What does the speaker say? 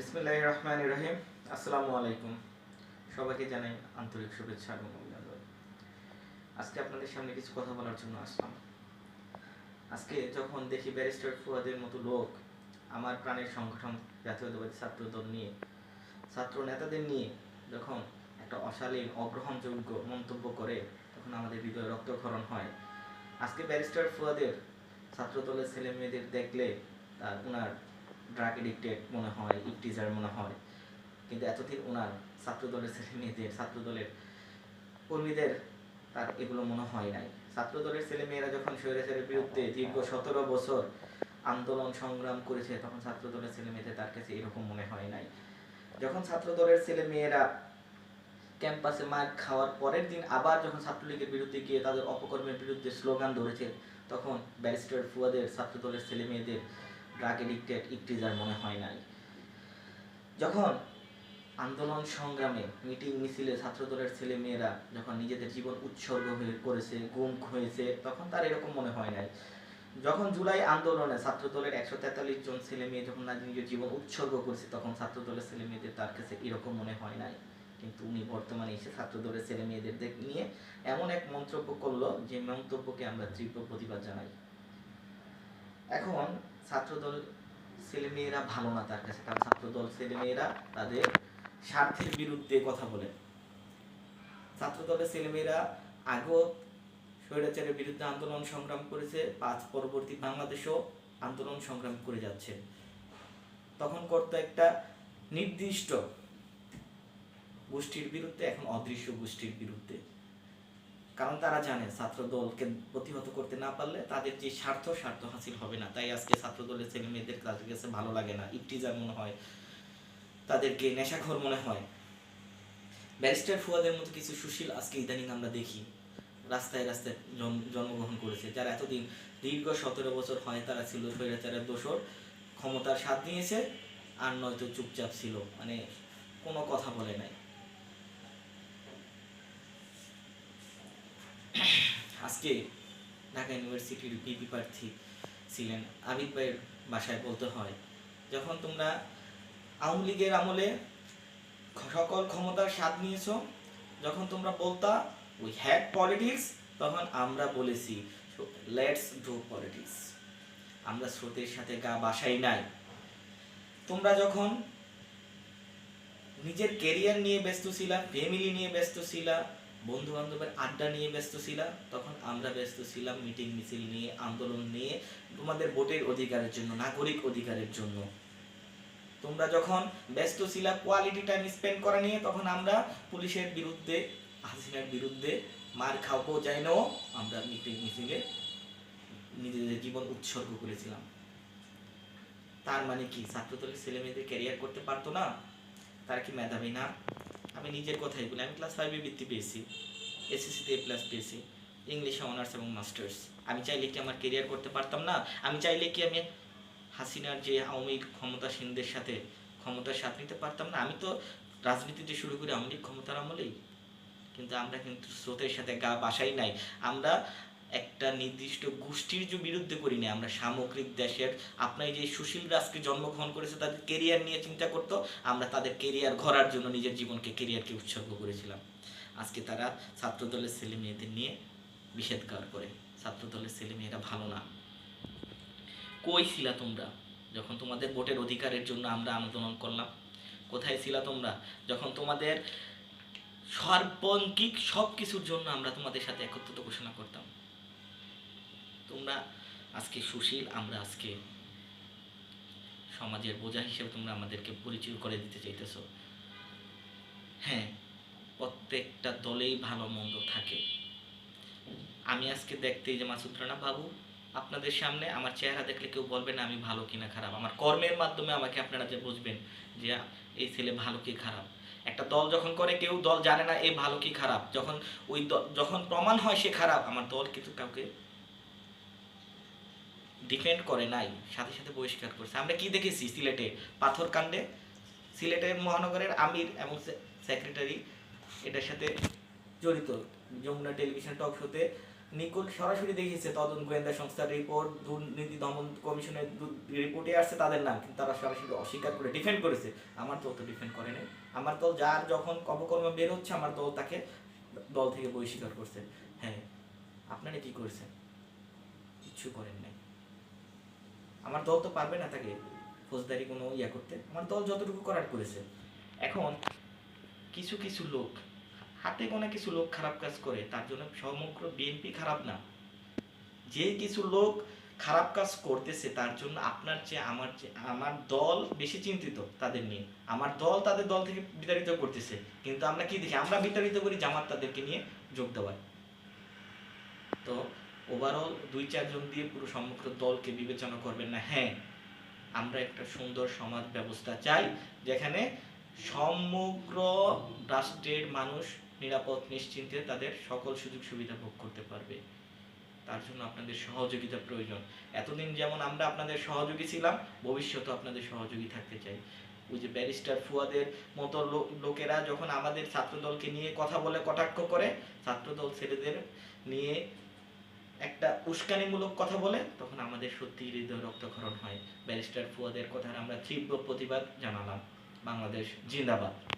বিসমিল্লাহ রহমান রহিম। আসসালামু আলাইকুম। সবাইকে জানাই আন্তরিক শুভেচ্ছা এবং অভিনন্দন। আজকে আপনাদের সামনে কিছু কথা বলার জন্য আসলাম। আজকে যখন দেখি ব্যারিস্টার ফুয়াদের মতো লোক আমার প্রাণের সংগঠন, জাতীয়তাবাদী ছাত্র দল নিয়ে, ছাত্র নেতাদের নিয়ে যখন একটা অশালীন, অগ্রহণযোগ্য মন্তব্য করে, তখন আমাদের হৃদয় রক্তক্ষরণ হয়। আজকে ব্যারিস্টার ফুয়াদের ছাত্র দলের ছেলে মেয়েদের দেখলে তার ওনার ড্রাগ এডিক্টেড মনে হয় ইপটিজার মনে হয়। কিন্তু এতদিন ওনার ছাত্র দলের ছেলে মেয়েদের ছাত্র দলের কর্মীদের তার এগুলো মনে হয় নাই। ছাত্র দলের ছেলে মেয়েরা যখন স্বৈরাচারের বিরুদ্ধে দীর্ঘ সতেরো বছর আন্দোলন সংগ্রাম করেছে, তখন ছাত্র দলের ছেলে মেয়েদের তার কাছে এরকম মনে হয় নাই। যখন ছাত্র দলের ছেলে মেয়েরা ক্যাম্পাসে মার খাওয়ার পরের দিন আবার যখন ছাত্রলীগের বিরুদ্ধে গিয়ে তাদের অপকর্মের বিরুদ্ধে স্লোগান ধরেছে, তখন ব্যারিস্টার ফুয়াদের ছাত্র দলের ছেলে মেয়েদের ড্রাগ এডিক্টেড ইকটিজার মনে হয় নাই। যখন আন্দোলন সংগ্রামে মিটিং মিছিলে ছাত্রদলের ছেলে মেয়েরা যখন নিজেদের জীবন উৎসর্গ হয়ে করেছে, গুম হয়েছে, তখন তার এরকম মনে হয় নাই। যখন জুলাই আন্দোলনে ছাত্রদলের একশো তেতাল্লিশ জন ছেলে মেয়ে যখন নিজের জীবন উৎসর্গ করেছে, তখন ছাত্রদলের ছেলে মেয়েদের তার কাছে এরকম মনে হয় নাই। কিন্তু উনি বর্তমানে এসে ছাত্রদলের ছেলে মেয়েদের নিয়ে এমন এক মন্তব্য করল যে মন্তব্যকে আমরা তীব্র প্রতিবাদ জানাই। এখন ছাত্রদল ছেলেমেয়েরা ভালো না তার কাছে, কারণ ছাত্রদল ছেলেমেয়েরা তাদের স্বার্থের বিরুদ্ধে কথা বলে। ছাত্রদলের ছেলেমেয়েরা আগেও স্বৈরাচারের বিরুদ্ধে আন্দোলন সংগ্রাম করেছে, পাঁচ পরবর্তী বাংলাদেশও আন্দোলন সংগ্রাম করে যাচ্ছে। তখন করতো একটা নির্দিষ্ট গোষ্ঠীর বিরুদ্ধে, এখন অদৃশ্য গোষ্ঠীর বিরুদ্ধে। কারণ তারা জানে ছাত্র দলকে প্রতিহত করতে না পারলে তাদের যে স্বার্থ স্বার্থ হাসিল হবে না। তাই আজকে ছাত্র দলের ছেলে মেয়েদের তাদের কাছে ভালো লাগে না। ইপটিজার মনে হয়, তাদেরকে নেশাখোর মনে হয়। ব্যারিস্টার ফুয়াদের মতো কিছু সুশীল আজকে ইদানিং আমরা দেখি, রাস্তায় রাস্তায় জন্মগ্রহণ করেছে। যারা এতদিন দীর্ঘ সতেরো বছর হয়, তারা ছিল স্বৈরাচারের দোষর, ক্ষমতার স্বাদ নিয়েছে, আর নয়তো চুপচাপ ছিল। মানে কোনো কথা বলে নাই। আজকে ঢাকা ইউনিভার্সিটির বিপি প্রার্থী ছিলেন আবিদ ভাইয়ের বাসায় বলতে হয়, যখন তোমরা আওয়ামী লীগের আমলে সকল ক্ষমতার স্বাদ নিয়েছ, যখন তোমরা বলতা উই হ্যাড পলিটিক্স তখন আমরা বলেছি লেটস ডু পলিটিক্স আমরা স্রোতের সাথে গা বাসাই নাই। তোমরা যখন নিজের কেরিয়ার নিয়ে ব্যস্ত ছিলা ফ্যামিলি নিয়ে ব্যস্ত ছিলা বন্ধু বান্ধবের আড্ডা নিয়ে ব্যস্ত ছিলাম, তখন আমরা ব্যস্ত ছিলাম মিটিং মিছিল নিয়ে, আন্দোলন নিয়ে, তোমাদের ভোটের অধিকারের জন্য, নাগরিক অধিকারের জন্য। তোমরা যখন ব্যস্ত ছিলা কোয়ালিটি টাইম স্পেন্ড করা নিয়ে, তখন আমরা পুলিশের বিরুদ্ধে, হাসিনার বিরুদ্ধে মার খাওয়াবো যাই নাও আমরা মিটিং মিছিলে নিজেদের জীবন উৎসর্গ করেছিলাম। তার মানে কি? ছাত্রদলের ছেলে মেয়েদের ক্যারিয়ার করতে পারতো না? তারা কি মেধাবী না? আমি নিজের কথাই বলি, আমি ক্লাস ফাইভে বৃত্তি পেয়েছি এসএসসিতে এ প্লাস পেয়েছি ইংলিশে অনার্স এবং মাস্টার্স আমি চাইলে কি আমার কেরিয়ার করতে পারতাম না? আমি চাইলে কি আমি হাসিনার যে আওয়ামী ক্ষমতাসীনদের সাথে ক্ষমতার সাথ নিতে পারতাম না? আমি তো রাজনীতিতে শুরু করি আওয়ামী লীগ ক্ষমতার আমলেই। কিন্তু আমরা কিন্তু স্রোতের সাথে গা বাসাই নাই। আমরা একটা নির্দিষ্ট গোষ্ঠীর যে বিরুদ্ধে করি না আমরা সামগ্রিক দেশের আপনার যে সুশীল রাজকে জন্মগ্রহণ করেছে তাদের কেরিয়ার নিয়ে চিন্তা করতো, আমরা তাদের কেরিয়ার গড়ার জন্য নিজের জীবনকে কেরিয়ারকে উৎসর্গ করেছিলাম। আজকে তারা ছাত্রদলের ছেলে মেয়েদের নিয়ে বিষেধগার করে ছাত্রদলের ছেলে মেয়েরা ভালো না। কই ছিলা তোমরা? যখন তোমাদের ভোটের অধিকারের জন্য আমরা আন্দোলন করলাম, কোথায় ছিলা তোমরা? যখন তোমাদের সর্বঙ্কিক সব কিছুর জন্য আমরা তোমাদের সাথে একত্রিত ঘোষণা করতাম। তোমরা আজকে সুশীল, আমরা আজকে সমাজের বোঝা হিসেবে তোমরা আমাদেরকে পরিচয় করে দিতে চাইতেছো। হ্যাঁ প্রত্যেকটা দলেই ভালো, মন্দ থাকে। আমি আজকে দেখতে যে মাসুদ রানা বাবু, আপনাদের সামনে আমার চেহারা দেখলে কেউ বলবে না আমি ভালো কিনা খারাপ। আমার কর্মের মাধ্যমে আমাকে আপনারা যে বুঝবেন যে এই ছেলে ভালো কি খারাপ। একটা দল যখন করে, কেউ দল জানে না এ ভালো কি খারাপ। যখন ওই যখন প্রমাণ হয় সে খারাপ, আমার দল কিন্তু কাউকে ডিফেন্ড করে নাই, সাথে সাথে বহিষ্কার করছে। আমরা কি দেখেছি সিলেটে? পাথর কাণ্ডে। সিলেটের মহানগরের আমির এবং সেক্রেটারি এটার সাথে জড়িত। যমুনা টেলিভিশন টক শোতে নিকুল সরাসরি দেখিয়েছে, তদন্ত গোয়েন্দা সংস্থার রিপোর্ট দুর্নীতি দমন কমিশনের রিপোর্টে আসছে তাদের নাম, কিন্তু তারা সরাসরি অস্বীকার করে ডিফেন্ড করেছে। আমার দল তো ডিফেন্ড করে নাই। আমার দল যার যখন অপকর্ম বের হচ্ছে, আমার দল তাকে দল থেকে বহিষ্কার করছে। হ্যাঁ আপনারা কি করেছেন? কিচ্ছু করেন নাই। আমার দল তো পারবে না তাকে ফৌজদারি কোনো ইয়া করতে। আমার দল যতটুকু করার করেছে। এখন কিছু কিছু লোক, হাতে গোনা কিছু লোক খারাপ কাজ করে, তার জন্য সমগ্র বিএনপি খারাপ না। যে কিছু লোক খারাপ কাজ করতেছে, তার জন্য আপনার চেয়ে আমার চেয়ে, আমার দল বেশি চিন্তিত তাদের নিয়ে। আমার দল তাদের দল থেকে বিতাড়িত করতেছে। কিন্তু আমরা কি দেখি? আমরা বিতাড়িত করি জামাত তাদেরকে নিয়ে যোগ দেওয়ার তো ওভারঅল দুই চারজন দিয়ে পুরো সমগ্র দলকে বিবেচনা করবেন না। হ্যাঁ আমরা একটা সুন্দর সমাজ ব্যবস্থা চাই, যেখানে সমগ্র রাষ্ট্রের মানুষ নিরাপদ, নিশ্চিন্তে তাদের সকল সুযোগ সুবিধা ভোগ করতে পারবে। তার জন্য আপনাদের সহযোগিতা প্রয়োজন। এতদিন যেমন আমরা আপনাদের সহযোগী ছিলাম ভবিষ্যতে আপনাদের সহযোগী থাকতে চাই। ওই যে ব্যারিস্টার ফুয়াদের মতো লোকেরা যখন আমাদের ছাত্রদলকে নিয়ে কথা বলে, কটাক্ষ করে, ছাত্রদল ছেলেদের নিয়ে একটা উস্কানিমূলক কথা বলে, তখন আমাদের সত্যি হৃদয় রক্তক্ষরণ হয়। ব্যারিস্টার ফুয়াদের কথার আমরা তীব্র প্রতিবাদ জানালাম। বাংলাদেশ জিন্দাবাদ।